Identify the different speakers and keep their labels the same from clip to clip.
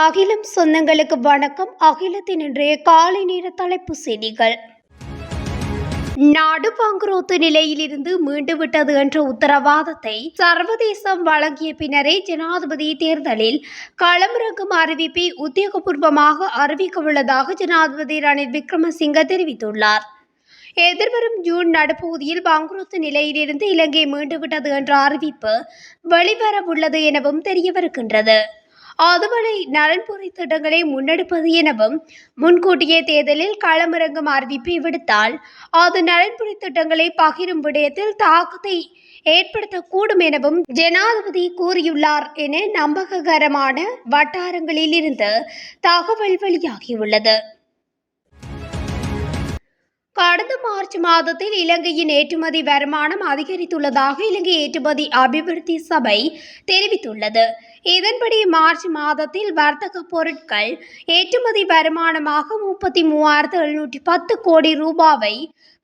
Speaker 1: அகிலம் சொந்தங்களுக்கு வணக்கம். அகிலத்தின் இன்றைய காலை நேர தலைப்பு செய்திகள். நாடு பங்குரோத்து நிலையிலிருந்து மீண்டு விட்டது என்ற உத்தரவாதத்தை சர்வதேசம் வழங்கிய பின்னரே ஜனாதிபதி தேர்தலில் களமிறங்கும் அறிவிப்பை உத்தியோகபூர்வமாக அறிவிக்க உள்ளதாக ஜனாதிபதி ரணில் விக்ரமசிங்க தெரிவித்துள்ளார். எதிர்வரும் ஜூன் நடுப்பகுதியில் பங்குரோத்து நிலையிலிருந்து இலங்கை மீண்டுவிட்டது என்ற அறிவிப்பு வெளிவரவுள்ளது எனவும் தெரியவிருக்கின்றது அதுவரை நலன்புரி திட்டங்களை முன்னெடுப்பது எனவும் முன்கூட்டியே தேர்தலில் களமிறங்கும் அறிவிப்பை விடுத்தால் அது நலன்புரி திட்டங்களை பகிரும் விடயத்தில் தாக்கத்தை ஏற்படுத்தக்கூடும் எனவும் ஜனாதிபதி கூறியுள்ளார் என நம்பகரமான வட்டாரங்களில் இருந்து தகவல் வெளியாகியுள்ளது. கடந்த மார்ச் மாதத்தில் இலங்கையின் ஏற்றுமதி வருமானம் அதிகரித்துள்ளதாக இலங்கை ஏற்றுமதி அபிவிருத்தி சபை தெரிவித்துள்ளது. இதன்படி மார்ச் மாதத்தில் வர்த்தக பொருட்கள் ஏற்றுமதி வருமானமாக முப்பத்தி மூவாயிரத்து எழுநூற்றி பத்து கோடி ரூபாவை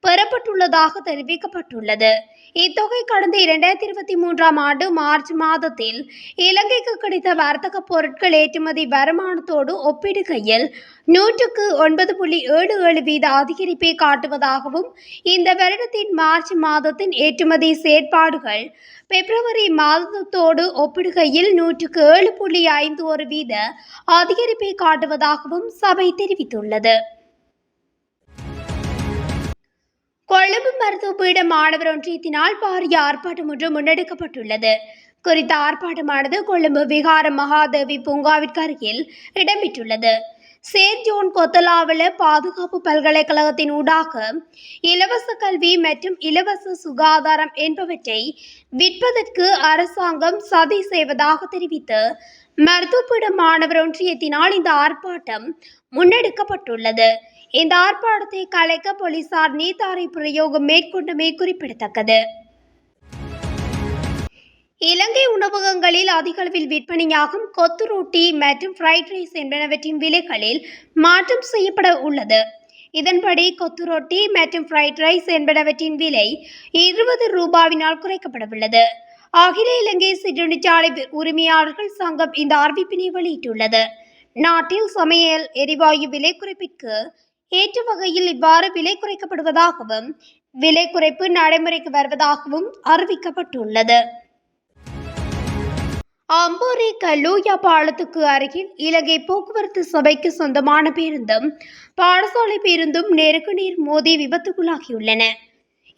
Speaker 1: பெறப்பட்டுள்ளதாக தெரிவிக்கப்பட்டுள்ளது. இத்தொகை கடந்த இரண்டாயிரத்தி இருபத்தி மூன்றாம் ஆண்டு மார்ச் மாதத்தில் இலங்கைக்கு கிடைத்த வர்த்தக பொருட்கள் ஏற்றுமதி வருமானத்தோடு ஒப்பிடுகையில் நூற்றுக்கு ஒன்பது புள்ளி ஏழு ஏழு வீத அதிகரிப்பை காட்டுவதாகவும் இந்த வருடத்தின் மார்ச் மாதத்தின் ஏற்றுமதி செயற்பாடுகள் பிப்ரவரி மாதத்தோடு ஒப்பிடுகையில் நூற்றுக்கு ஏழு புள்ளி ஐந்து ஒரு வீத அதிகரிப்பை காட்டுவதாகவும் சபை தெரிவித்துள்ளது. கொழும்பு மருத்துவ பீட மாணவர் ஒன்றியத்தினால் பாரிய ஆர்ப்பாட்டம் ஒன்று முன்னெடுக்கப்பட்டுள்ளது. குறித்த ஆர்ப்பாட்டமானது கொழும்பு விகார மகாதேவி பூங்காவிற்கு அருகில் இடம்பெற்றுள்ளது. சேர் ஜோன் கொத்தலாவில் பாதுகாப்பு பல்கலைக்கழகத்தின் ஊடாக இலவச கல்வி மற்றும் இலவச சுகாதாரம் என்பவற்றை விற்பதற்கு அரசாங்கம் சதி செய்வதாக தெரிவித்து மருத்துவப்பீட மாணவர் ஒன்றியத்தினால் இந்த ஆர்ப்பாட்டம் முன்னெடுக்கப்பட்டுள்ளது. இந்த ஆர்ப்பாட்டத்தை கலைக்க போலீசார் நீத்தாரை பிரயோகம் மேற்கொண்டமை குறிப்பிடத்தக்கது. இலங்கை உணவகங்களில் அதிக அளவில் விற்பனையாகும் கொத்து ரொட்டி மற்றும் ஃப்ரைட் ரைஸ் என்பனவற்றின் விலைகளில் மாற்றம் செய்யப்பட உள்ளது. இதன்படி கொத்து ரொட்டி மற்றும் ஃப்ரைட் ரைஸ் என்பனவற்றின் விலை இருபது ரூபாவினால் குறைக்கப்படவுள்ளது அகில இலங்கை சிற்றுண்டிச்சாலை உரிமையாளர்கள் சங்கம் இந்த அறிவிப்பினை வெளியிட்டுள்ளது. நாட்டில் சமையல் எரிவாயு விலை குறைப்பிற்கு ஏற்ற வகையில் இவ்வாறு விலை குறைக்கப்படுவதாகவும் விலை குறைப்பு நடைமுறைக்கு வருவதாகவும் அறிவிக்கப்பட்டுள்ளது. அம்போரி கல்லூயா பாலத்துக்கு அருகில் இலங்கை போக்குவரத்து சபைக்கு சொந்தமான பேருந்தும் பாடசாலை பேருந்தும் நேருக்கு நேர் மோதி விபத்துக்குள்ளாகியுள்ளன.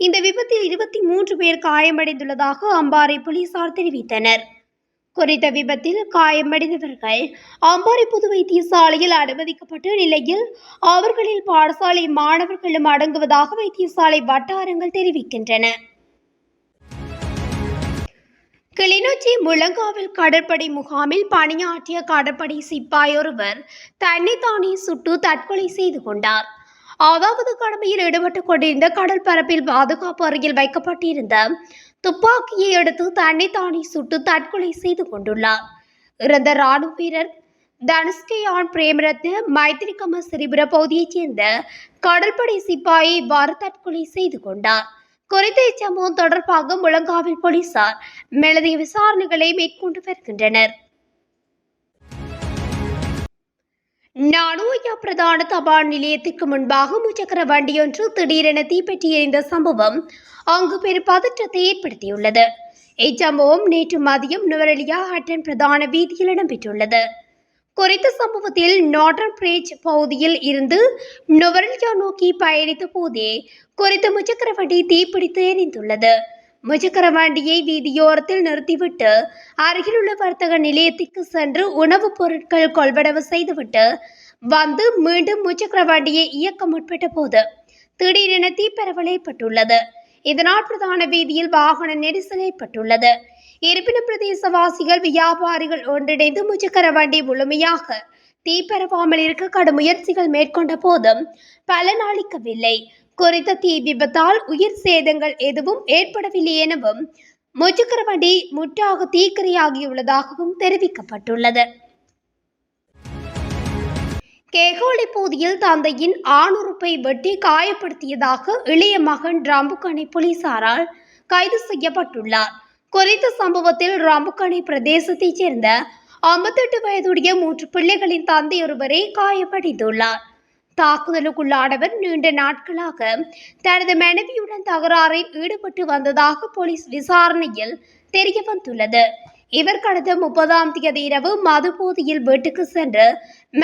Speaker 1: இந்த விபத்தில் இருபத்தி மூன்று பேர் காயமடைந்துள்ளதாக அம்பாறை போலீசார் தெரிவித்தனர். குறித்த விபத்தில் காயமடைந்தவர்கள் அம்பாறை பொது வைத்தியசாலையில் அனுமதிக்கப்பட்ட நிலையில் அவர்களில் பாடசாலை மாணவர்களும் அடங்குவதாக வைத்தியசாலை வட்டாரங்கள் தெரிவிக்கின்றன. கிளிநொச்சி முழங்காவில் கடற்படை முகாமில் பணியாற்றிய கடற்படை சிப்பாய் ஒருவர் தன்னைத்தானே சுட்டு தற்கொலை செய்து கொண்டார். அதாவது கடமையில் ஈடுபட்டுக் கொண்டிருந்த கடல் பரப்பில் பாதுகாப்பு அருகில் வைக்கப்பட்டிருந்த துப்பாக்கியை எடுத்து தன்னைத்தானே சுட்டு தற்கொலை செய்து கொண்டுள்ளார். இறந்த ராணுவ வீரர் தனுஷ்கயான் பிரேமரத்ன மைத்திரிகம சிறிபுர பகுதியைச் சேர்ந்த கடற்படை சிப்பாயை இவ்வாறு தற்கொலை செய்து கொண்டார். குறித்த இச்சம்பவம் தொடர்பாக முழங்காவில் போலீசார் மேலதிக விசாரணைகளை மேற்கொண்டு வருகின்றனர். நானோயா பிரதான தபால் நிலையத்திற்கு முன்பாக முச்சக்கர வண்டியொன்று திடீரென தீப்பற்றி எறிந்த சம்பவம் அங்கு பெரும் பதற்றத்தை ஏற்படுத்தியுள்ளது. இச்சம்பவம் நேற்று மதியம் நுவரெலியா ஹட்டன் பிரதான வீதியில் இடம்பெற்றுள்ளது. குறித்த சம்பவத்தில் நார்டன் பிரேஜ் பகுதியில் இருந்து நுவரெலியா நோக்கி பயணித்த போதே குறித்த முச்சக்கர வண்டி தீப்பிடித்து எரிந்துள்ளது. முச்சக்கர வண்டியை வீதியோரத்தில் நிறுத்திவிட்டு அருகிலுள்ள வர்த்தக நிலையத்திற்கு சென்று உணவுப் பொருட்கள் கொள்வனவு செய்துவிட்டு வந்து மீண்டும் முச்சக்கர வண்டியை இயக்க முற்பட்ட போது திடீரென தீப்பரவல் ஏற்பட்டுள்ளது. இதனால் பிரதான வீதியில் வாகன நெரிசல் ஏற்பட்டுள்ளது. இருப்பினும் பிரதேசவாசிகள் வியாபாரிகள் ஒன்றிணைந்து முச்சக்கர வண்டி முழுமையாக தீப்பரவாமல் இருக்க கடும் முயற்சிகள் மேற்கொண்ட போதும் பலனளிக்கவில்லை குறித்த தீ விபத்தால் உயிர் சேதங்கள் எதுவும் ஏற்படவில்லை எனவும் முச்சக்கர வண்டி முற்றாக தீக்கிரையாகியுள்ளதாகவும் தெரிவிக்கப்பட்டுள்ளது. கேகோலி பகுதியில் தந்தையின் ஆணுறுப்பை வெட்டி காயப்படுத்தியதாக இளைய மகன் ரம்புக்கணி போலீசாரால் கைது செய்யப்பட்டுள்ளார். குறித்த சம்பவத்தில் ராம்புக்கானை பிரதேசத்தைச் சேர்ந்த ஐம்பத்தெட்டு வயதுடைய மூன்று பிள்ளைகளின் தந்தை ஒருவரை காயமடைந்துள்ளார். தாக்குதலுக்குள்ளானவர் நீண்ட நாட்களாக தனது மனைவியுடன் தகராறில் ஈடுபட்டு வந்ததாக போலீஸ் விசாரணையில் தெரிய வந்துள்ளது. இவர் கடந்த முப்பதாம் தேதி இரவு மதுபோதையில் வீட்டுக்கு சென்று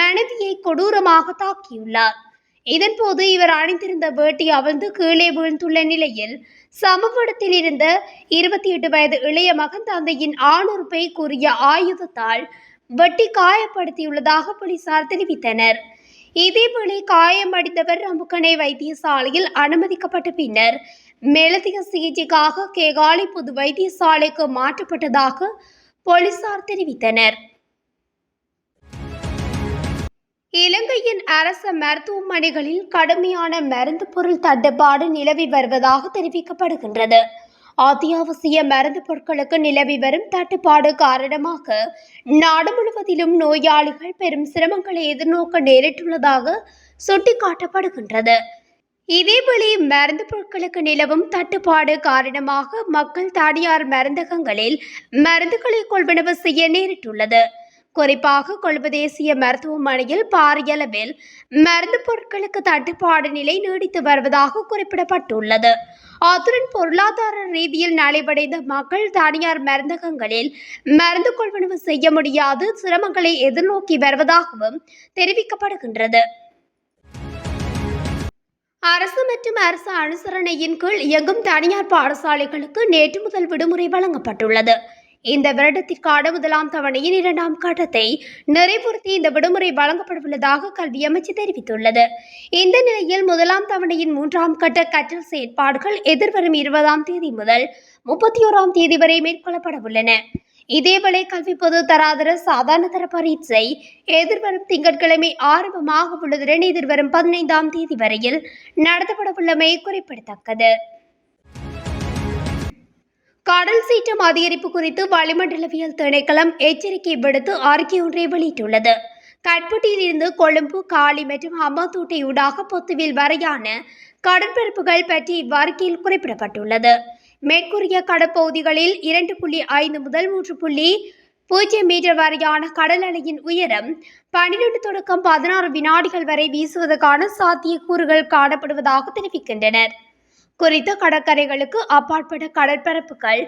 Speaker 1: மனைவியை கொடூரமாக தாக்கியுள்ளார். இதன்போது இவர் அணிந்திருந்த வேட்டி அவிழ்ந்து கீழே வீழ்ந்துள்ள நிலையில் சம்பவ இருந்த இருபத்தி எட்டு வயது இளைய மகன் தந்தையின் ஆணுறுப்பை கூறிய ஆயுதத்தால் வெட்டி காயப்படுத்தியுள்ளதாக போலீசார் தெரிவித்தனர். இதேவேளை காயமடைந்தவர் ரம்புக்கணை வைத்தியசாலையில் அனுமதிக்கப்பட்ட பின்னர் மேலதிக சிகிச்சைக்காக கேகாலை பொது வைத்தியசாலைக்கு மாற்றப்பட்டதாக போலீசார் தெரிவித்தனர். இலங்கையின் அரச மருத்துவமனைகளில் கடுமையான மருந்து பொருள் தட்டுப்பாடு நிலவி வருவதாக தெரிவிக்கப்படுகின்றது. அத்தியாவசிய மருந்து பொருட்களுக்கு நிலவி வரும் தட்டுப்பாடு காரணமாக நாடு முழுவதிலும் நோயாளிகள் பெரும் சிரமங்களை எதிர்நோக்க நேரிட்டுள்ளதாக சுட்டிக்காட்டப்படுகின்றது. இதேபோல மருந்து பொருட்களுக்கு நிலவும் தட்டுப்பாடு காரணமாக மக்கள் தனியார் மருந்தகங்களில் மருந்துகளை கொள்வனவு செய்ய நேரிட்டுள்ளது. குறிப்பாக கொழும்பு தேசிய மருத்துவமனையில் பாரியளவில் மருந்து பொருட்களுக்கு தட்டுப்பாடு நிலை நீடித்து வருவதாக குறிப்பிடப்பட்டுள்ளது. அத்துடன் பொருளாதார ரீதியில் நலிவடைந்த மக்கள் தனியார் மருந்தகங்களில் மருந்து கொள்வனவு செய்ய முடியாது சிரமங்களை எதிர்நோக்கி வருவதாகவும் தெரிவிக்கப்படுகின்றது. அரசு மற்றும் அரசு அனுசரணையின் கீழ் இயங்கும் தனியார் பாடசாலைகளுக்கு நேற்று முதல் விடுமுறை வழங்கப்பட்டுள்ளது. இந்த வருடத்திற்கான முதலாம் தவணையின் இரண்டாம் கட்டத்தை நிறைவுறுத்தி இந்த விடுமுறை வழங்கப்படவுள்ளதாக கல்வி அமைச்சு தெரிவித்துள்ளது. இந்த நிலையில் முதலாம் தவணையின் மூன்றாம் கட்ட கற்றல் செயற்பாடுகள் எதிர்வரும் இருபதாம் தேதி முதல் முப்பத்தி ஓராம் தேதி வரை மேற்கொள்ளப்பட உள்ளன இதேவேளை கல்வி பொது தராதர சாதாரண தர பரீட்சை எதிர்வரும் திங்கட்கிழமை ஆரம்பமாக உள்ளதுடன் எதிர்வரும் பதினைந்தாம் தேதி வரையில் நடத்தப்படவுள்ளமை குறிப்பிடத்தக்கது. கடல் சீற்றம் அதிகரிப்பு குறித்து வளிமண்டலவியல் திணைக்களம் எச்சரிக்கை விடுத்து அறிக்கை ஒன்றை வெளியிட்டுள்ளது. கட்புட்டியில் இருந்து கொழும்பு காலி மற்றும் அம்மாத்தூட்டை ஊடாக பொத்துவில் வரையான கடற்பரப்புகள் பற்றி இவ்வறிக்கையில் குறிப்பிடப்பட்டுள்ளது. மேற்கூறிய கடற்பகுதிகளில் இரண்டு புள்ளி ஐந்து முதல் மூன்று புள்ளி பூஜ்ஜியம் மீட்டர் வரையான கடல் அலையின் உயரம் பன்னிரண்டு தொடக்கம் பதினாறு வினாடிகள் வரை வீசுவதற்கான சாத்தியக்கூறுகள் காணப்படுவதாக தெரிவிக்கின்றனர். குறித்த கடற்கரைகளுக்கு அப்பாற்பட்ட கடற்பரப்புகள்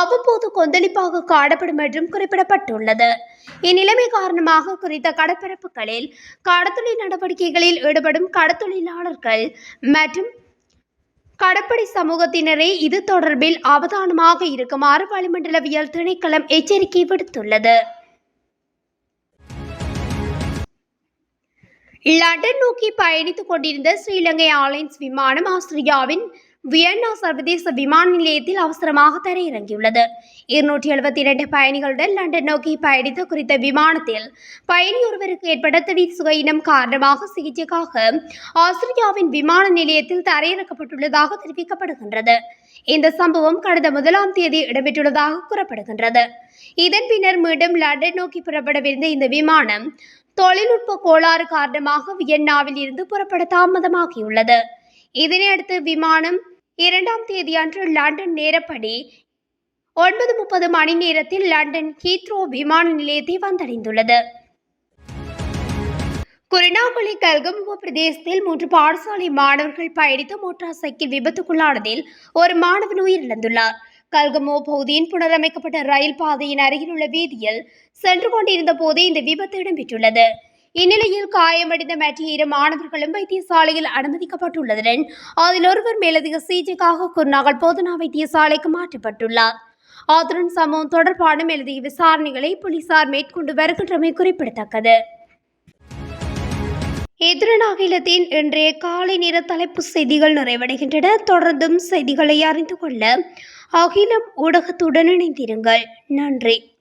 Speaker 1: அவ்வப்போது கொந்தளிப்பாக காணப்படும் என்றும் குறிப்பிடப்பட்டுள்ளது. இந்நிலைமை காரணமாக குறித்த கடற்பரப்புகளில் கடத்தொழில் நடவடிக்கைகளில் ஈடுபடும் கடத்தொழிலாளர்கள் மற்றும் கடற்படை சமூகத்தினரே இது தொடர்பில் அவதானமாக இருக்குமாறு வளிமண்டலவியல் திணைக்களம் எச்சரிக்கை விடுத்துள்ளது. லண்டன் நோக்கி பயணித்துக் கொண்டிருந்த ஸ்ரீலங்கை ஏர்லைன்ஸ் விமானம் ஆஸ்திரியாவின் வியன்னா சர்வதேச விமான நிலையத்தில் அவசரமாக தரையிறங்கியுள்ளது. இருநூற்றி எழுபத்தி இரண்டு பயணிகளுடன் லண்டன் நோக்கி பயணித்த குறித்த விமானத்தில் பயணி ஒருவருக்கு ஏற்பட்ட திடீர் சுகையினம் காரணமாக சிகிச்சைக்காக ஆஸ்திரியாவின் விமான நிலையத்தில் தரையிறக்கப்பட்டுள்ளதாக தெரிவிக்கப்படுகின்றது. இந்த சம்பவம் கடந்த முதலாம் தேதி இடம்பெற்றுள்ளதாக கூறப்படுகின்றது. இதன் பின்னர் மீண்டும் லண்டன் நோக்கி புறப்படவிருந்த இந்த விமானம் தொழில்நுட்ப கோளாறு காரணமாக வியன்னாவில் இருந்து புறப்பட தாமதமாகியுள்ளது. இதனையடுத்து விமானம் இரண்டாம் தேதியன்று லண்டன் நேரப்படி ஒன்பது முப்பது மணி நேரத்தில் லண்டன் ஹீத்ரோ விமான நிலையத்தை வந்தடைந்துள்ளது. குருணாவளி கல்கமுவ பிரதேசத்தில் மூன்று பாடசாலை மாணவர்கள் பயணித்த மோட்டார் சைக்கிள் விபத்துக்குள்ளானதில் ஒரு மாணவன் உயிரிழந்துள்ளார். கல்கமோ பகுதியின் புனரமைக்கப்பட்ட ரயில் பாதையின் அருகில் உள்ள வீதியில் சென்று கொண்டிருந்த போதே இந்த விபத்து இடம்பெற்றுள்ளது. இந்நிலையில் காயமடைந்த மற்ற இரு மாணவர்களும் வைத்தியசாலையில் அனுமதிக்கப்பட்டுள்ளதுடன் அதில் ஒருவர் மேலதிக சிகிச்சைக்காக குருநாகல் போதனா வைத்தியசாலைக்கு மாற்றப்பட்டுள்ளார். அத்துடன் சம்பவம் தொடர்பான மேலதிக விசாரணைகளை போலீசார் மேற்கொண்டு வருகின்றமை குறிப்பிடத்தக்கது. எதிரநாகிலத்தின் இன்றைய காலை நேர தலைப்பு செய்திகள் நிறைவடைகின்றன. தொடர்ந்தும் செய்திகளை அறிந்து கொள்ள அகிலம் ஊடகத்துடன் இணைந்திருங்கள். நன்றி.